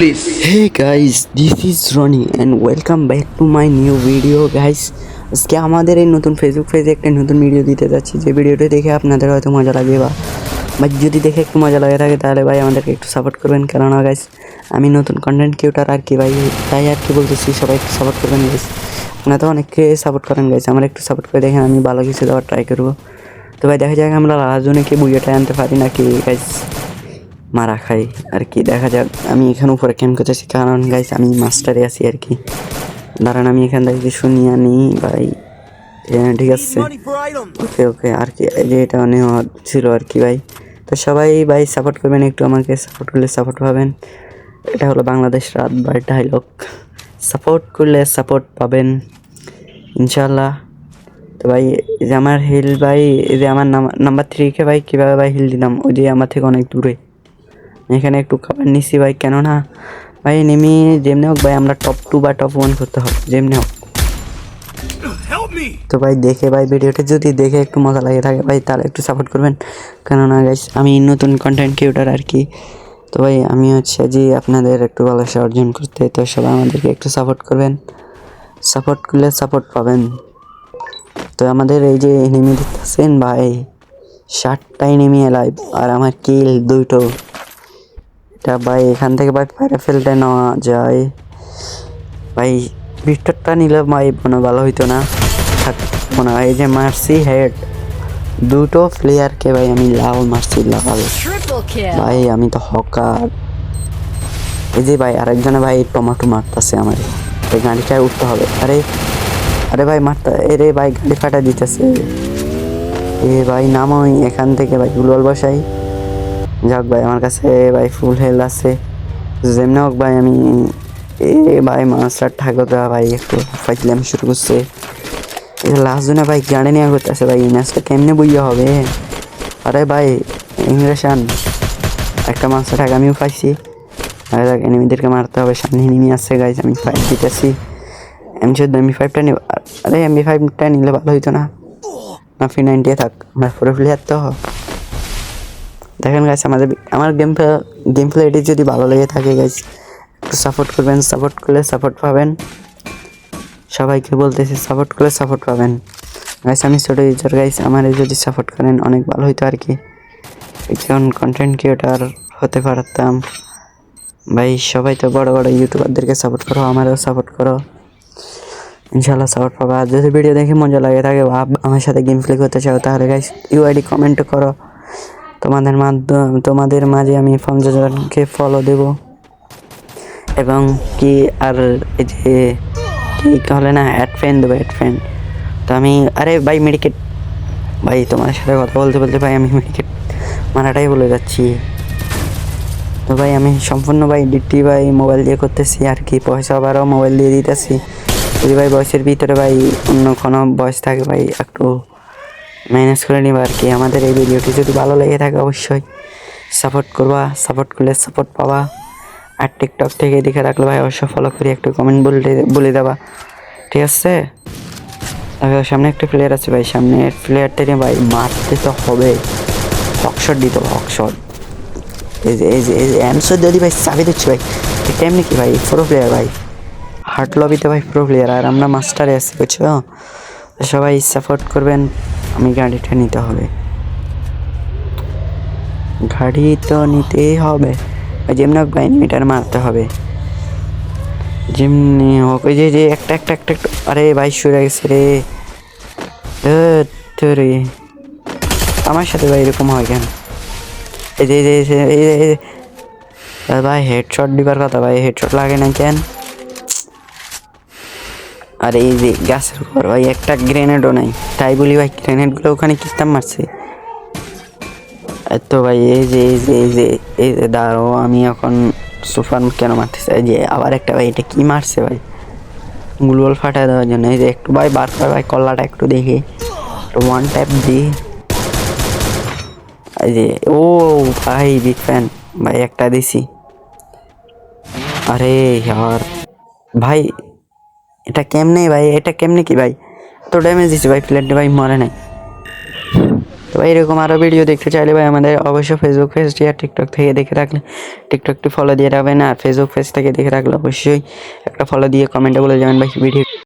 please. Hey guys, this is Ronnie and welcome back to my new video guys. আজকে আমাদের এই নতুন Facebook পেজে একটা নতুন ভিডিও দিতে যাচ্ছি। যে ভিডিওটা দেখে আপনাদের হয়তো মজা লাগবে বা বা যদি দেখে একটু মজা লাগে থাকে তাহলে ভাই আমাদেরকে একটু সাপোর্ট করবেন। কেননা গাইস আমি নতুন কন্টেন্ট ক্রিয়েটার আর কি ভাই তাই আর কি বলতেছি সবাই একটু সাপোর্ট করবেন গাইস আপনারা তো অনেককে সাপোর্ট করেন গাইস আমার একটু সাপোর্ট করে দেখেন আমি ভালো কিছু দেওয়ার ট্রাই করব। তো ভাই দেখা যাক আমরা রাজনীকে বুঝেটা আনতে পারি নাকি গাইস মারা খাই আর কি দেখা যাক আমি এখানে উপরে ক্যাম্প করতেছি কারণ গাইস আমি মাস্টারে আছি আর কি দাঁড়ান আমি এখান থেকে কিছু নিয়ে আনি ভাই। হ্যাঁ ঠিক আছে। ওকে ওকে আর কি এই যে এটা নেওয়া ছিল আর কি ভাই। তো সবাই ভাই সাপোর্ট করবেন একটু আমাকে সাপোর্ট করলে সাপোর্ট পাবেন। এটা হলো বাংলাদেশ রাত বার ডায়লগ সাপোর্ট করলে সাপোর্ট পাবেন ইনশাল্লাহ তো ভাই এই যে আমার হিল ভাই এই যে আমার নাম্বার থ্রিকে ভাই কীভাবে ভাই হিল দিলাম? ওই যে আমার থেকে অনেক দূরে। এখানে একটু খাবার নিছি ভাই কেননা ভাই নেমে যেমনি হোক ভাই আমরা টপ টু বা টপ ওয়ান করতে হবে যেমনি হোক। তো ভাই দেখে ভাই ভিডিওটা যদি দেখে একটু মজা লাগে থাকে ভাই তাহলে একটু সাপোর্ট করবেন। কেননা গাইস আমি নতুন কন্টেন্ট ক্রিয়েটার আর কি। তো ভাই আমি হচ্ছে যে আপনাদের একটু ভালোবাসা অর্জন করতে তো সবাই আমাদেরকে একটু সাপোর্ট করবেন। সাপোর্ট করলে সাপোর্ট পাবেন। তো আমাদের এই যে এনিমি দেখতেছেন ভাই ষাটটা এনিমি লাইভ আর আমার কিল দুটো এটা ভাই এখান থেকে ভাই ফায়ার ফেলতে নেওয়া যায়। ভাই ভিক্টরটা নিলে ভাই মনে ভালো হইতো না। থাক মনে হয় এই যে মারছি হেড দুটো প্লেয়ারকে ভাই আমি লাল মারছি লাল। ভাই আমি তো হকার। এই যে ভাই আরেকজনে ভাই টমাটো মারতেছে আমার। এই গাড়িটায় উঠতে হবে। আরে আরে ভাই মারতে এরে ভাই গাড়ি ফাটা দিতেছে। এ ভাই নামই এখান থেকে ভাই গুলল বসাই। যাক ভাই, আমার কাছে ভাই ফুল হেলথ আছে। যেমনি হোক ভাই, আমি এ ভাই মাছটার ঠাকুরটা ভাই, একটু ফাইজলাম শুরু করছে। লাস্ট জনে ভাই গাড়ি নিয়ে করতেছে ভাই ম্যাচটা কেমনে বইয়া হবে? আরে ভাই, ইংরেশান, একটা মাছটা ঠাক আমিও পাইছি। আরে এনিমিদেরকে মারতে হবে, সামনে এনিমি আছে গাইজ আমি ফাইভ দিতেছি। এম চোদ্দ এমবি ফাইভটা নিব। আরে এমবি ফাইভটা নিলে ভালো হইতো না। না ফি নাইনটি থাক, আমরা পুরো প্লেয়ার তো দেখেন গাইস আমাদের আমার গেম গেম প্লেটি যদি ভালো লেগে থাকে একটু সাপোর্ট করবেন সাপোর্ট করলে সাপোর্ট পাবেন। সবাইকে বলতেছি সাপোর্ট করলে সাপোর্ট পাবেন। গাইস আমি ছোটো ইউজার গাইস আমার যদি সাপোর্ট করেন, অনেক ভালো হইতো আর কি। একজন কন্টেন্ট ক্রিয়েটার হতে পারতাম। ভাই, সবাই তো বড় বড় ইউটিউবারদেরকে সাপোর্ট করো, আমারও সাপোর্ট করো। ইনশাল্লাহ সাপোর্ট পাবো। আর যদি ভিডিও দেখে মজা লাগে থাকে বা আমার সাথে গেম প্লে করতে চাও, তাহলে গাইস ইউআইডি কমেন্ট করো। তোমাদের মাধ্যম, তোমাদের মাঝে আমি পঞ্চাশ জনকে ফলো দেব। এবং কি আর এই যে, কি হলে না অ্যাড ফ্যান দেবো অ্যাড ফ্যান তো আমি, আরে ভাই মেডিকেট ভাই, তোমার সাথে কথা বলতে বলতে ভাই, আমি মেডিকেট মারাটাই বলে যাচ্ছি। তো ভাই, আমি সম্পূর্ণ ভাই ডিটি ভাই মোবাইল দিয়ে করতেছি, আর কি পয়সা আবারও মোবাইল দিয়ে দিতেছি। যদি ভাই বয়সের ভিতরে ভাই, অন্য কোনো বয়স থাকে ভাই, একটু ম্যানেজ করে নিবা আর কি। আমাদের এই ভিডিওটি যদি ভালো লেগে থাকে অবশ্যই সাপোর্ট করবা সাপোর্ট করলে সাপোর্ট পাবা। আর টিকটক থেকে দেখে রাখলে ভাই অবশ্যই ফলো করি একটু কমেন্ট বলে বলে দেবা। ঠিক আছে? আর সামনে একটা প্লেয়ার আছে ভাই। সামনে প্লেয়ারটা নিয়ে ভাই মারতে তো হবে। হকশট দিতে হবে হকশট এই যে এই যে এই যে যদি ভাই, চাবি দিচ্ছি ভাই। কেমনি কি ভাই? প্রো প্লেয়ার ভাই। হার্ট লবিতে ভাই প্রো প্লেয়ার আর আমরা মাস্টারে আছি, বুঝছ? সবাই সাপোর্ট করবেন। আমি গাড়িটা নিতে হবে। গাড়ি তো নিতেই হবে। যেমনি হোক ভাই মিটার মারতে হবে। যেমনি হোক ওই যে যে একটা একটা একটা একটা, আরে ভাই, সরে গেছে রে। রে। আমার সাথে ভাই এরকম হয় কেন? এই যে, এই যে- ভাই হেডশট দিবার কথা, ভাই হেডশট লাগে না কেন? আর এই যে গাছের উপর ভাই একটা গ্রেনেডও নাই। তাই বলি ভাই গ্রেনেডগুলো ওখানে কিস্তাম মারছে। তো ভাই, এই যে এই যে এই যে এই যে দাঁড়ো আমি এখন সুপার কেন মারতেছি? এই যে, আবার একটা ভাই, এটা কি মারছে ভাই? গুলবল ফাটায় দেওয়ার জন্য। এই যে একটু ভাই, বার কর ভাই কল্লাটা একটু দেখি। ওয়ান ট্যাপ দিই এই যে, ও ভাই বিগ ফ্যান ভাই, একটা দিছি। আরে আর ভাই এটা কেমনে ভাই? এটা কেমনে কি ভাই? তো ড্যামেজ দিচ্ছে ভাই প্লেটটা ভাই মরে নাই। তো ভাই এরকম আরও ভিডিও দেখতে চাইলে ভাই আমাদের অবশ্যই ফেসবুক পেজটি আর টিকটক থেকে দেখে রাখলে। টিকটকটি ফলো দিয়ে রাখবেন আর ফেসবুক পেজ থেকে দেখে রাখলে অবশ্যই একটা ফলো দিয়ে কমেন্টে বলে যাবেন ভাই ভিডিও